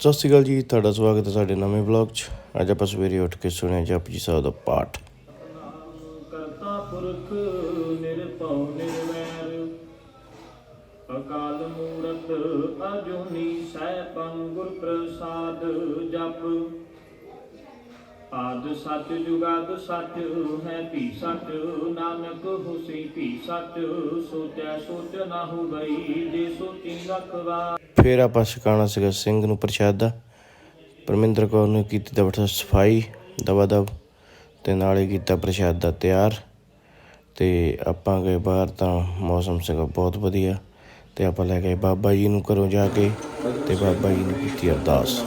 ਸਤਿ ਸ਼੍ਰੀ ਅਕਾਲ ਜੀ, ਤੁਹਾਡਾ ਸਵਾਗਤ ਹੈ ਸਾਡੇ ਨਵੇਂ ਵਲੌਗ 'ਚ। ਅੱਜ ਆਪਾਂ ਸਵੇਰੇ ਉੱਠ ਕੇ ਸੁਣਿਆ ਜਪਜੀ ਸਾਹਿਬ ਦਾ ਪਾਠ। ਕਰਤਾ ਪੁਰਖ ਨਿਰਭਉ ਨਿਰਵੈਰ, ਅਕਾਲ ਮੂਰਤ ਅਜੂਨੀ ਸੈਭੰ ਗੁਰ ਪ੍ਰਸਾਦ ਜਪ। ਆਦ ਸੱਚ ਜੁਗਾਦ ਸੱਚ ਹੈ ਭੀ ਸੱਚ, ਨਾਨਕ ਹੁਸੀ ਭੀ ਸੱਚ, ਸੋਚੈ ਸੋਚ ਨਾ ਹੋ ਗਈ ਜੇ ਸੋਚੀ ਲਖਵਾ ਫਿਰ ਆਪਾਂ ਛਕਾਉਣਾ ਸੀਗਾ ਸਿੰਘ ਨੂੰ ਪ੍ਰਸ਼ਾਦਾ। ਪਰਮਿੰਦਰ ਕੌਰ ਨੇ ਕੀਤੀ ਦਾ ਬੜਾ ਸਫ਼ਾਈ, ਦਵਾ ਦਵ, ਤੇ ਨਾਲੇ ਕੀਤਾ ਪ੍ਰਸ਼ਾਦ ਦਾ ਤਿਆਰ। ਤੇ ਆਪਾਂ ਗਏ ਬਾਹਰ ਤਾਂ ਮੌਸਮ ਸੀਗਾ ਬਹੁਤ ਵਧੀਆ। ਤੇ ਆਪਾਂ ਲੈ ਗਏ ਬਾਬਾ ਜੀ ਨੂੰ ਘਰੋਂ ਜਾ ਕੇ, ਤੇ ਬਾਬਾ ਜੀ ਨੂੰ ਕੀਤੀ ਅਰਦਾਸ।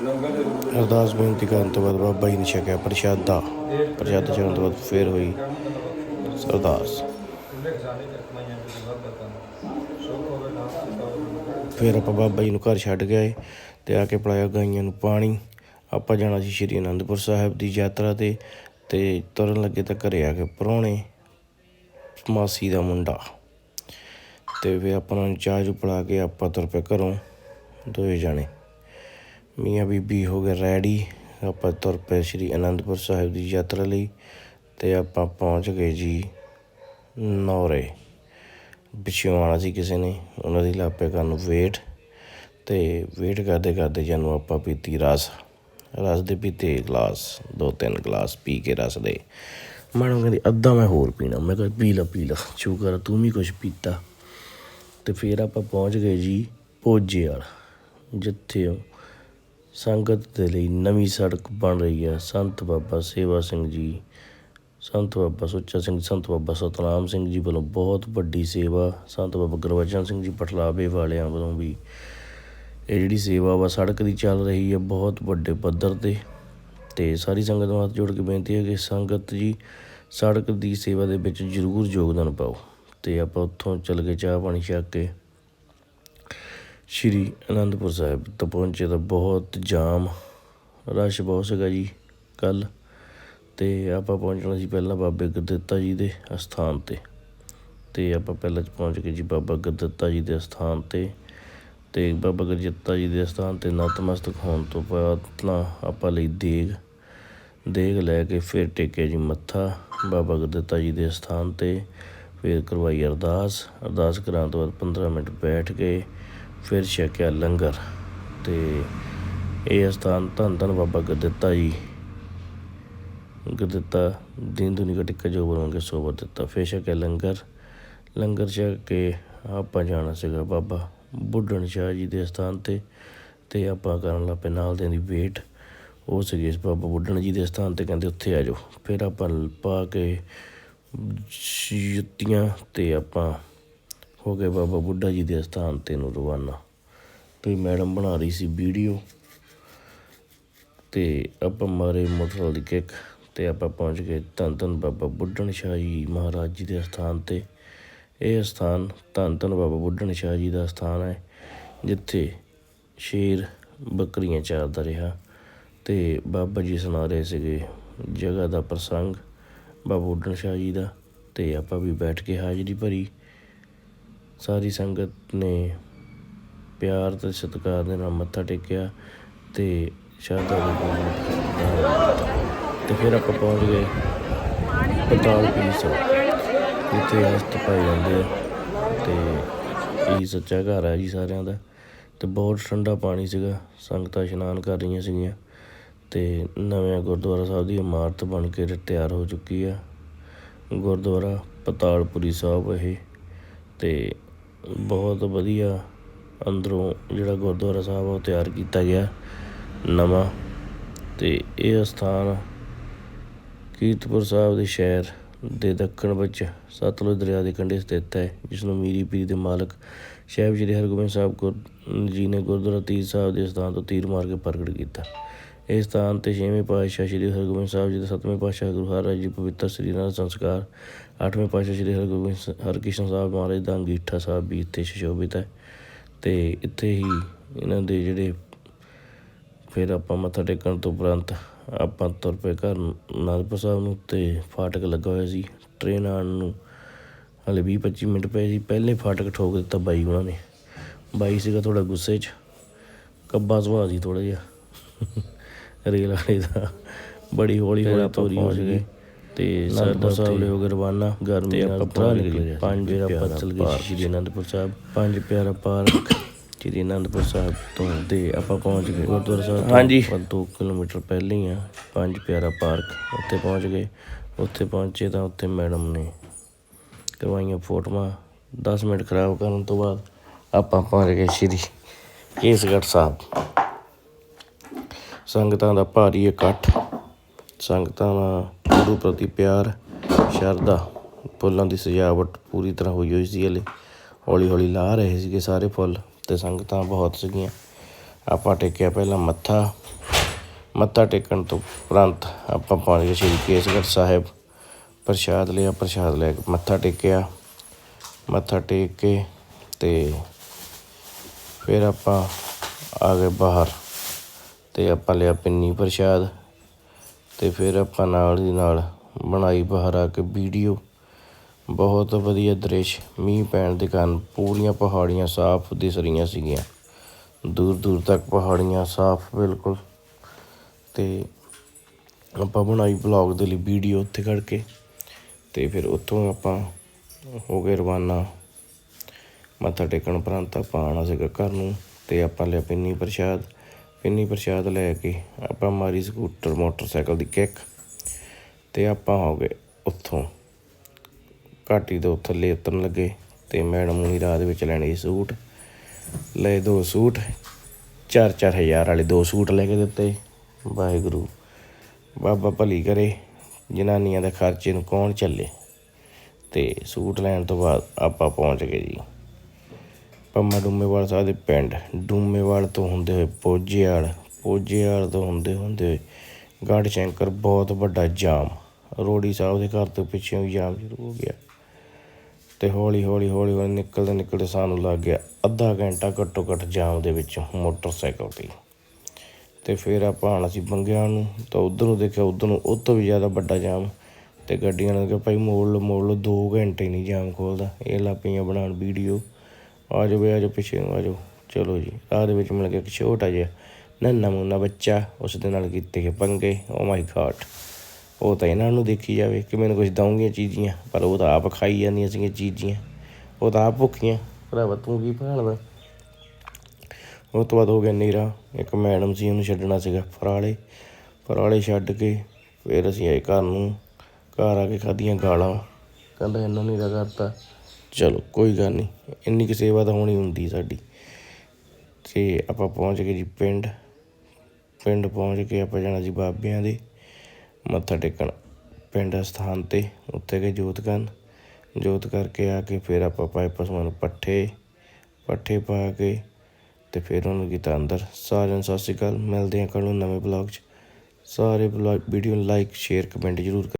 ਅਰਦਾਸ ਬੇਨਤੀ ਕਰਨ ਤੋਂ ਬਾਅਦ ਬਾਬਾ ਜੀ ਨੇ ਛਕਿਆ ਪ੍ਰਸ਼ਾਦਾ। ਪ੍ਰਸ਼ਾਦਾ ਛਕਣ ਤੋਂ ਬਾਅਦ ਫਿਰ ਹੋਈ ਅਰਦਾਸ। ਫਿਰ ਆਪਾਂ ਬਾਬਾ ਜੀ ਨੂੰ ਘਰ ਛੱਡ ਗਏ ਤੇ ਆ ਕੇ ਪਿਲਾਇਆ ਗਾਈਆਂ ਨੂੰ ਪਾਣੀ। ਆਪਾਂ ਜਾਣਾ ਸੀ ਸ਼੍ਰੀ ਅਨੰਦਪੁਰ ਸਾਹਿਬ ਦੀ ਯਾਤਰਾ ਤੇ ਤੇ ਤੁਰਨ ਲੱਗੇ ਤਾਂ ਘਰੇ ਆ ਕੇ ਪ੍ਰਾਹੁਣੇ, ਮਾਸੀ ਦਾ ਮੁੰਡਾ। ਤੇ ਫਿਰ ਆਪਾਂ ਨੂੰ ਚਾਹ ਚੂਹ ਪਿਲਾ ਕੇ ਆਪਾਂ ਤੁਰ ਪਏ ਘਰੋਂ ਦੋਏ ਜਾਣੇ। ਮੀਆਂ ਬੀਬੀ ਹੋ ਗਏ ਰੈਡੀ। ਆਪਾਂ ਤੁਰ ਪਏ ਸ਼੍ਰੀ ਅਨੰਦਪੁਰ ਸਾਹਿਬ ਦੀ ਯਾਤਰਾ ਲਈ ਤੇ ਆਪਾਂ ਪਹੁੰਚ ਗਏ ਜੀ ਨੌਰੇ। ਪਿੱਛੋਂ ਆਉਣਾ ਸੀ ਕਿਸੇ ਨੇ, ਉਹਨਾਂ ਦੀ ਲਾਪੇ ਕਰਨ ਵੇਟ ਤੇ ਵੇਟ ਕਰਦੇ ਕਰਦੇ ਜਾਨੂੰ ਆਪਾਂ ਪੀਤੀ ਰਸ। ਰਸ ਦੇ ਪੀਤੇ ਗਲਾਸ, ਦੋ ਤਿੰਨ ਗਲਾਸ ਪੀ ਕੇ ਰਸ ਦੇ ਮੈਨੂੰ ਕਹਿੰਦੀ, ਅੱਧਾ ਮੈਂ ਹੋਰ ਪੀਣਾ। ਮੈਂ ਕਿਹਾ, ਪੀ ਲਾ ਪੀ ਲਾ, ਸ਼ੁਕਰ ਤੂੰ ਵੀ ਕੁਝ ਪੀਤਾ। ਤੇ ਫਿਰ ਆਪਾਂ ਪਹੁੰਚ ਗਏ ਜੀ ਪੋਜੇ ਵਾਲਾ ਜਿੱਥੇ ਉਹ ਸੰਗਤ ਦੇ ਲਈ ਨਵੀਂ ਸੜਕ ਬਣ ਰਹੀ ਹੈ। ਸੰਤ ਬਾਬਾ ਸੇਵਾ ਸਿੰਘ ਜੀ, ਸੰਤ ਬਾਬਾ ਸੁੱਚਾ ਸਿੰਘ, ਸੰਤ ਬਾਬਾ ਸਤਨਾਮ ਸਿੰਘ ਜੀ ਵੱਲੋਂ ਬਹੁਤ ਵੱਡੀ ਸੇਵਾ, ਸੰਤ ਬਾਬਾ ਗੁਰਬਚਨ ਸਿੰਘ ਜੀ ਪਟਲਾਵੇ ਵਾਲਿਆਂ ਵੱਲੋਂ ਵੀ ਇਹ ਜਿਹੜੀ ਸੇਵਾ ਵਾ ਸੜਕ ਦੀ ਚੱਲ ਰਹੀ ਹੈ ਬਹੁਤ ਵੱਡੇ ਪੱਧਰ ਤੇ। ਤੇ ਸਾਰੀ ਸੰਗਤ ਨੂੰ ਹੱਥ ਜੋੜ ਕੇ ਬੇਨਤੀ ਹੈ ਕਿ ਸੰਗਤ ਜੀ ਸੜਕ ਦੀ ਸੇਵਾ ਦੇ ਵਿੱਚ ਜ਼ਰੂਰ ਯੋਗਦਾਨ ਪਾਓ। ਤੇ ਆਪਾਂ ਉੱਥੋਂ ਚੱਲ ਕੇ ਚਾਹ ਪਾਣੀ ਛਕ ਕੇ ਸ਼੍ਰੀ ਅਨੰਦਪੁਰ ਸਾਹਿਬ ਤੋਂ ਪਹੁੰਚੇ ਤਾਂ ਬਹੁਤ ਜਾਮ, ਰਸ਼ ਬਹੁਤ ਸੀਗਾ ਜੀ ਕੱਲ ਤੇ ਆਪਾਂ ਪਹੁੰਚਣਾ ਸੀ ਪਹਿਲਾਂ ਬਾਬੇ ਗੁਰਦਿੱਤਾ ਜੀ ਦੇ ਅਸਥਾਨ ਤੇ ਤੇ ਆਪਾਂ ਪਹਿਲਾਂ ਪਹੁੰਚ ਗਏ ਜੀ ਬਾਬਾ ਗੁਰਦਿੱਤਾ ਜੀ ਦੇ ਅਸਥਾਨ ਤੇ ਤੇ ਬਾਬਾ ਗੁਰਦਿੱਤਾ ਜੀ ਦੇ ਅਸਥਾਨ ਤੇ ਨਤਮਸਤਕ ਹੋਣ ਤੋਂ ਬਾਅਦ ਨਾ ਆਪਾਂ ਲਈ ਦੇਗ ਦੇਗ ਲੈ ਕੇ ਫਿਰ ਟੇਕਿਆ ਜੀ ਮੱਥਾ ਬਾਬਾ ਗੁਰਦਿੱਤਾ ਜੀ ਦੇ ਅਸਥਾਨ ਤੇ, ਫਿਰ ਕਰਵਾਈ ਅਰਦਾਸ ਅਰਦਾਸ ਕਰਾਉਣ ਤੋਂ ਬਾਅਦ 15 ਮਿੰਟ ਬੈਠ ਕੇ ਫਿਰ ਛਕਿਆ ਲੰਗਰ ਤੇ ਇਹ ਅਸਥਾਨ ਧੰਨ ਧੰਨ ਬਾਬਾ ਗੁਰਦਿੱਤਾ ਜੀ। ਗੁਰਦਿੱਤਾ ਦੀਨ ਦੁਨੀ ਟਿੱਕਾ ਜੋ ਬਣਾਉਣਗੇ ਸੋਬਤ ਦਿੱਤਾ। ਫਿਰ ਛਕਿਆ ਲੰਗਰ। ਲੰਗਰ ਛਕ ਕੇ ਆਪਾਂ ਜਾਣਾ ਸੀਗਾ ਬਾਬਾ ਬੁੱਢਣ ਸ਼ਾਹ ਜੀ ਦੇ ਸਥਾਨ ਤੇ ਤੇ ਆਪਾਂ ਕਰਨ ਲੱਗ ਪਏ ਨਾਲ ਦੇ ਦੀ ਵੇਟ। ਉਹ ਸੀਗੇ ਬਾਬਾ ਬੁੱਢਣ ਜੀ ਦੇ ਸਥਾਨ ਤੇ ਕਹਿੰਦੇ ਉੱਥੇ ਆ ਜਾਓ। ਫਿਰ ਆਪਾਂ ਪਾ ਕੇ ਜੁੱਤੀਆਂ ਤੇ ਆਪਾਂ ਹੋ ਗਏ ਬਾਬਾ ਬੁੱਢਾ ਜੀ ਦੇ ਸਥਾਨ ਤੇ ਨੂੰ ਰਵਾਨਾ। ਤੇ ਮੈਡਮ ਬਣਾ ਰਹੀ ਸੀ ਵੀਡੀਓ। ਤੇ ਆਪਾਂ ਮਾਰੇ ਮੋਟਰਸਾਈਕਲ ਦੀ ਕਿੱਕ ਤੇ ਆਪਾਂ ਪਹੁੰਚ ਗਏ ਧੰਨ ਧੰਨ ਬਾਬਾ ਬੁੱਢਣ ਸ਼ਾਹ ਜੀ ਮਹਾਰਾਜ ਜੀ ਦੇ ਸਥਾਨ ਤੇ। ਇਹ ਸਥਾਨ ਧੰਨ ਧੰਨ ਬਾਬਾ ਬੁੱਢਣ ਸ਼ਾਹ ਜੀ ਦਾ ਸਥਾਨ ਹੈ, ਜਿੱਥੇ ਸ਼ੇਰ ਬੱਕਰੀਆਂ ਚਾਰਦਾ ਰਿਹਾ। ਤੇ ਬਾਬਾ ਜੀ ਸੁਣਾ ਰਹੇ ਸੀਗੇ, ਜਗ੍ਹਾ ਦਾ ਪ੍ਰਸੰਗ ਬਾਬਾ ਬੁੱਢਣ ਸ਼ਾਹ ਜੀ ਦਾ। ਤੇ ਆਪਾਂ ਵੀ ਬੈਠ ਕੇ ਹਾਜ਼ਰੀ ਭਰੀ। ਸਾਰੀ ਸੰਗਤ ਨੇ ਪਿਆਰ ਤੇ ਸਤਿਕਾਰ ਦੇ ਨਾਲ ਮੱਥਾ ਟੇਕਿਆ ਤੇ ਸ਼ਰਧਾ ਦੇ ਤੇ ਫਿਰ ਆਪਾਂ ਪਹੁੰਚ ਗਏ ਪਤਾਲ ਪੀਸ ਇੱਥੇ ਅਸਤ ਪਾਏ ਜਾਂਦੇ ਆ। ਤੇ ਇਹ ਸੱਚਾ ਘਰ ਹੈ ਜੀ ਸਾਰਿਆਂ ਦਾ। ਤੇ ਬਹੁਤ ਠੰਡਾ ਪਾਣੀ ਸੀਗਾ, ਸੰਗਤਾਂ ਇਸ਼ਨਾਨ ਕਰ ਰਹੀਆਂ ਸੀਗੀਆਂ। ਤੇ ਨਵੇਂ ਗੁਰਦੁਆਰਾ ਸਾਹਿਬ ਦੀ ਇਮਾਰਤ ਬਣ ਕੇ ਤਿਆਰ ਹੋ ਚੁੱਕੀ ਆ। ਗੁਰਦੁਆਰਾ ਪਤਾਲਪੁਰੀ ਸਾਹਿਬ ਇਹ। ਤੇ ਬਹੁਤ ਵਧੀਆ ਅੰਦਰੋਂ ਜਿਹੜਾ ਗੁਰਦੁਆਰਾ ਸਾਹਿਬ ਆ, ਉਹ ਤਿਆਰ ਕੀਤਾ ਗਿਆ ਨਵਾਂ ਅਤੇ ਇਹ ਅਸਥਾਨ ਕੀਰਤਪੁਰ ਸਾਹਿਬ ਦੇ ਸ਼ਹਿਰ ਦੇ ਦੱਖਣ ਵਿੱਚ ਸਤਲੁਜ ਦਰਿਆ ਦੇ ਕੰਢੇ ਸਥਿਤ ਹੈ, ਜਿਸ ਨੂੰ ਮੀਰੀ ਪੀਰੀ ਦੇ ਮਾਲਕ ਸਾਹਿਬ ਸ੍ਰੀ ਹਰਗੋਬਿੰਦ ਸਾਹਿਬ ਗੁਰ, ਜੀ ਨੇ ਗੁਰਦੁਆਰਾ ਤੀਰ ਸਾਹਿਬ ਦੇ ਸਥਾਨ ਤੋਂ ਤੀਰ ਮਾਰ ਕੇ ਪ੍ਰਗਟ ਕੀਤਾ। ਇਸ ਸਥਾਨ ਤੇ ਛੇਵੇਂ ਪਾਤਸ਼ਾਹ ਸ੍ਰੀ ਹਰਗੋਬਿੰਦ ਸਾਹਿਬ ਜੀ ਦੇ ਸੱਤਵੇਂ ਪਾਤਸ਼ਾਹ ਗੁਰੂ ਹਰਿਰਾਏ ਜੀ ਪਵਿੱਤਰ ਸ੍ਰੀ ਨਾਲ ਸੰਸਕਾਰ, ਅੱਠਵੇਂ ਪਾਤਸ਼ਾਹ ਸ੍ਰੀ ਹਰਗੋਬਿੰਦ ਸ- ਸਾਹਿਬ ਮਹਾਰਾਜ ਦਾ ਅੰਗੀਠਾ ਸਾਹਿਬ ਵੀ ਇੱਥੇ ਸੁਸ਼ੋਭਿਤ ਹੈ ਤੇ ਇੱਥੇ ਹੀ ਇਹਨਾਂ ਦੇ ਜਿਹੜੇ ਫਿਰ ਆਪਾਂ ਮੱਥਾ ਟੇਕਣ ਤੋਂ ਉਪਰੰਤ ਆਪਾਂ ਤੁਰ ਪਏ ਘਰ ਅਨੰਦਪੁਰ ਸਾਹਿਬ ਨੂੰ ਤੇ ਫਾਟਕ ਲੱਗਾ ਹੋਇਆ ਸੀ ਟ੍ਰੇਨ ਆਉਣ ਨੂੰ ਹਲੇ 20 25 ਮਿੰਟ ਪਏ ਸੀ, ਪਹਿਲੇ ਫਾਟਕ ਠੋਕ ਦਿੱਤਾ ਬਾਈ ਉਹਨਾਂ ਨੇ, ਬਾਈ ਸੀਗਾ ਥੋੜਾ ਗੁੱਸੇ 'ਚ, ਕੱਬਾ ਸੁਭਾਅ ਸੀ ਥੋੜਾ ਜਿਹਾ। ਰੇਲ ਵਾਲੇ ਦਾ। ਬੜੀ ਹੌਲੀ ਹੌਲੀ ਤੋਰੀ ਹੋ ਗਏ। ਤੇ ਸਰਦਾਰ ਸਾਹਿਬ ਲਈ ਹੋ ਗਏ ਰਵਾਨਾ ਗਰਮੀ ਨਾਲ ਪਤਾ ਨਿਕਲੇ ਪੰਜ ਪਿਆਰਾ ਆਪਾਂ ਚਲ ਗਏ ਸ਼੍ਰੀ ਅਨੰਦਪੁਰ ਸਾਹਿਬ। ਪੰਜ ਪਿਆਰਾ ਪਾਰਕ। ਸ਼੍ਰੀ ਅਨੰਦਪੁਰ ਸਾਹਿਬ ਤੋਂ ਤੇ ਆਪਾਂ ਪਹੁੰਚ ਗਏ। ਗੁਰਦੁਆਰਾ ਸਾਹਿਬ ਹਾਂਜੀ। 2 ਕਿਲੋਮੀਟਰ ਪਹਿਲੇ ਹੀ ਆ। ਪੰਜ ਪਿਆਰਾ ਪਾਰਕ। ਉੱਥੇ ਪਹੁੰਚ ਗਏ। ਉੱਥੇ ਪਹੁੰਚੇ ਤਾਂ ਉੱਥੇ ਮੈਡਮ ਨੇ ਕਰਵਾਈਆਂ ਫੋਟੋਆਂ। 10 ਮਿੰਟ ਖਰਾਬ ਕਰਨ ਤੋਂ ਬਾਅਦ ਆਪਾਂ ਪਹੁੰਚ ਗਏ ਸ਼੍ਰੀ ਕੇਸਗੜ੍ਹ ਸਾਹਿਬ। ਸੰਗਤਾਂ ਦਾ ਭਾਰੀ ਇਕੱਠ, ਸੰਗਤਾਂ ਦਾ ਗੁਰੂ ਪ੍ਰਤੀ ਪਿਆਰ, ਸ਼ਰਧਾ, ਫੁੱਲਾਂ ਦੀ ਸਜਾਵਟ ਪੂਰੀ ਤਰ੍ਹਾਂ ਹੋਈ ਹੋਈ ਸੀ ਹਲੇ। ਹੌਲੀ ਹੌਲੀ ਲਾ ਰਹੇ ਸੀਗੇ ਸਾਰੇ ਫੁੱਲ ਤੇ ਸੰਗਤਾਂ ਬਹੁਤ ਸੀਗੀਆਂ। ਆਪਾਂ ਟੇਕਿਆ ਪਹਿਲਾਂ ਮੱਥਾ ਮੱਥਾ ਟੇਕਣ ਤੋਂ ਉਪਰੰਤ ਆਪਾਂ ਪਹੁੰਚ ਸ਼੍ਰੀ ਕੇਸਗੜ੍ਹ ਸਾਹਿਬ। ਪ੍ਰਸ਼ਾਦ ਲਿਆ, ਪ੍ਰਸ਼ਾਦ ਲੈ ਕੇ ਮੱਥਾ ਟੇਕਿਆ। ਮੱਥਾ ਟੇਕ ਕੇ ਤੇ ਫਿਰ ਆਪਾਂ ਆ ਗਏ ਬਾਹਰ। ਅਤੇ ਆਪਾਂ ਲਿਆ ਪਿੰਨੀ ਪ੍ਰਸ਼ਾਦ ਅਤੇ ਫਿਰ ਆਪਾਂ ਨਾਲ ਦੀ ਨਾਲ ਬਣਾਈ ਬਾਹਰ ਆ ਕੇ ਵੀਡੀਓ। ਬਹੁਤ ਵਧੀਆ ਦ੍ਰਿਸ਼, ਮੀਂਹ ਪੈਣ ਦੇ ਕਾਰਨ ਪੂਰੀਆਂ ਪਹਾੜੀਆਂ ਸਾਫ਼ ਦਿਸ ਰਹੀਆਂ ਸੀਗੀਆਂ। ਦੂਰ ਦੂਰ ਤੱਕ ਪਹਾੜੀਆਂ ਸਾਫ਼ ਬਿਲਕੁਲ। ਤੇ ਆਪਾਂ ਬਣਾਈ ਬਲੌਗ ਦੇ ਲਈ ਵੀਡੀਓ ਉੱਥੇ ਖੜ ਕੇ ਤੇ ਫਿਰ ਉੱਥੋਂ ਆਪਾਂ ਹੋ ਗਏ ਰਵਾਨਾ। ਮੱਥਾ ਟੇਕਣ ਉਪਰੰਤ ਆਪਾਂ ਆਉਣਾ ਸੀਗਾ ਘਰ ਨੂੰ ਤੇ ਆਪਾਂ ਲਿਆ ਪਿੰਨੀ ਪ੍ਰਸ਼ਾਦ। ਪਿੰਨੀ ਪ੍ਰਸ਼ਾਦ ਲੈ ਕੇ ਆਪਾਂ ਮਾਰੀ ਸਕੂਟਰ, ਮੋਟਰਸਾਈਕਲ ਦੀ ਕਿੱਕ ਤੇ ਆਪਾਂ ਹੋ ਗਏ ਉੱਥੋਂ। ਘਾਟੀ ਤੋਂ ਥੱਲੇ ਉਤਰਨ ਲੱਗੇ ਤੇ ਮੈਡਮ ਨੂੰ ਹੀ ਰਾਤ ਵਿੱਚ ਲੈਣੇ ਸੂਟ। ਲਏ ਦੋ ਸੂਟ, ਚਾਰ ਚਾਰ ਹਜ਼ਾਰ ਵਾਲੇ ਦੋ ਸੂਟ ਲੈ ਕੇ ਦਿੱਤੇ। ਵਾਹਿਗੁਰੂ, ਬਾਬਾ ਭਲੀ ਕਰੇ, ਜਨਾਨੀਆਂ ਦੇ ਖਰਚੇ ਨੂੰ ਕੌਣ ਚੱਲੇ? ਤੇ ਸੂਟ ਲੈਣ ਤੋਂ ਬਾਅਦ ਆਪਾਂ ਪਹੁੰਚ ਗਏ ਜੀ। ਪੰਮਾ ਡੂਮੇਵਾਲ ਸਾਹਿਬ ਦੇ ਪਿੰਡ। ਡੂਮੇਵਾਲ ਤੋਂ ਹੁੰਦੇ ਹੋਏ ਪੋਜੇਵਾਲ ਪੋਜੇਵਾਲ ਤੋਂ ਹੁੰਦੇ ਹੁੰਦੇ ਹੋਏ ਗੜ ਸ਼ੰਕਰ ਬਹੁਤ ਵੱਡਾ ਜਾਮ। ਰੋੜੀ ਸਾਹਿਬ ਦੇ ਘਰ ਤੋਂ ਪਿੱਛੇ ਵੀ ਜਾਮ ਸ਼ੁਰੂ ਹੋ ਗਿਆ। ਤੇ ਹੌਲੀ ਹੌਲੀ ਹੌਲੀ ਹੌਲੀ ਨਿਕਲਦੇ ਨਿਕਲਦੇ ਸਾਨੂੰ ਲੱਗ ਗਿਆ ਅੱਧਾ ਘੰਟਾ ਘੱਟੋ ਘੱਟ ਜਾਮ ਦੇ ਵਿੱਚ ਮੋਟਰਸਾਈਕਲ ਤੇ। ਤੇ ਫਿਰ ਆਪਾਂ ਆਉਣਾ ਸੀ ਬੰਗਿਆਂ ਨੂੰ। ਤਾਂ ਉਧਰ ਨੂੰ ਦੇਖਿਆ ਉਧਰ ਨੂੰ ਉਹ ਤੋਂ ਵੀ ਜ਼ਿਆਦਾ ਵੱਡਾ ਜਾਮ। ਤੇ ਗੱਡੀਆਂ ਨੇ ਕਿਹਾ ਭਾਈ ਮੋੜ ਲਓ ਮੋੜ ਲਓ 2 ਘੰਟੇ ਨਹੀਂ ਜਾਮ ਖੋਲਦਾ। ਇਹ ਲਾ ਪਈਆਂ ਬਣਾਉਣ ਵੀਡੀਓ। ਆ ਜਾਓ ਵੀ ਆ ਜਾਓ ਪਿੱਛੇ ਨੂੰ, ਆ ਜਾਓ। ਚਲੋ ਜੀ, ਰਾਹ ਦੇ ਵਿੱਚ ਮਿਲ ਗਿਆ ਇੱਕ ਛੋਟਾ ਜਿਹਾ ਨੰਨਾ ਮੁੰਨਾ ਬੱਚਾ ਉਸ ਦੇ ਨਾਲ ਕੀਤੇ ਗਏ ਪੰਗੇ। ਓ ਮਾਈ ਗॉड ਉਹ ਤਾਂ ਇਹਨਾਂ ਨੂੰ ਦੇਖੀ ਜਾਵੇ ਕਿ ਮੈਨੂੰ ਕੁਝ ਦਊਂਗੀਆਂ ਚੀਜ਼ੀਆਂ, ਪਰ ਉਹ ਤਾਂ ਆਪ ਖਾਈ ਜਾਂਦੀਆਂ ਸੀਗੀਆਂ ਚੀਜ਼ੀਆਂ। ਉਹ ਤਾਂ ਆਪ ਭੁੱਖੀਆਂ। ਭਰਾਵਾ, ਤੂੰ ਕੀ ਭਾਲਦਾ? ਉਹ ਤੋਂ ਬਾਅਦ ਹੋ ਗਿਆ ਨੀਰਾ ਇੱਕ ਮੈਡਮ ਸੀ, ਉਹਨੂੰ ਛੱਡਣਾ ਸੀਗਾ ਫਰਾਲੇ। ਫਰਾਲੇ ਛੱਡ ਕੇ ਫਿਰ ਅਸੀਂ ਆਏ ਘਰ ਨੂੰ। ਘਰ ਆ ਕੇ ਖਾਧੀਆਂ ਗਾਲਾਂ। ਕਹਿੰਦਾ ਇਹਨਾਂ ਨੇ ਕਰਤਾ। ਚਲੋ, ਕੋਈ ਗੱਲ ਨਹੀਂ। ਇੰਨੀ ਕੁ ਸੇਵਾ ਤਾਂ ਹੋਣੀ ਹੁੰਦੀ ਸਾਡੀ। ਅਤੇ ਆਪਾਂ ਪਹੁੰਚ ਗਏ ਜੀ ਪਿੰਡ। ਪਿੰਡ ਪਹੁੰਚ ਕੇ ਆਪਾਂ ਜਾਣਾ ਜੀ ਬਾਬਿਆਂ ਦੇ। ਮੱਥਾ ਟੇਕਣ। ਪਿੰਡ ਸਥਾਨ ਤੇ। ਉੱਥੇ ਗਏ ਜੋਤ ਕਰਨ। ਜੋਤ ਕਰਕੇ ਆ ਕੇ ਫਿਰ ਆਪਾਂ ਪਾਏ ਪਸ਼ੂਆਂ ਨੂੰ ਪੱਠੇ। ਪੱਠੇ ਪਾ ਕੇ ਤੇ ਫਿਰ ਉਹਨੂੰ ਕੀਤਾ ਅੰਦਰ। ਸਾਰਿਆਂ ਨੂੰ ਸਤਿ ਸ਼੍ਰੀ ਅਕਾਲ। ਮਿਲਦੇ ਹਾਂ ਕੱਲ੍ਹ ਨੂੰ ਨਵੇਂ ਬਲੌਗ 'ਚ। ਸਾਰੇ ਬਲੌਗ ਵੀਡੀਓ ਨੂੰ ਲਾਈਕ, ਸ਼ੇਅਰ, ਕਮੈਂਟ ਜ਼ਰੂਰ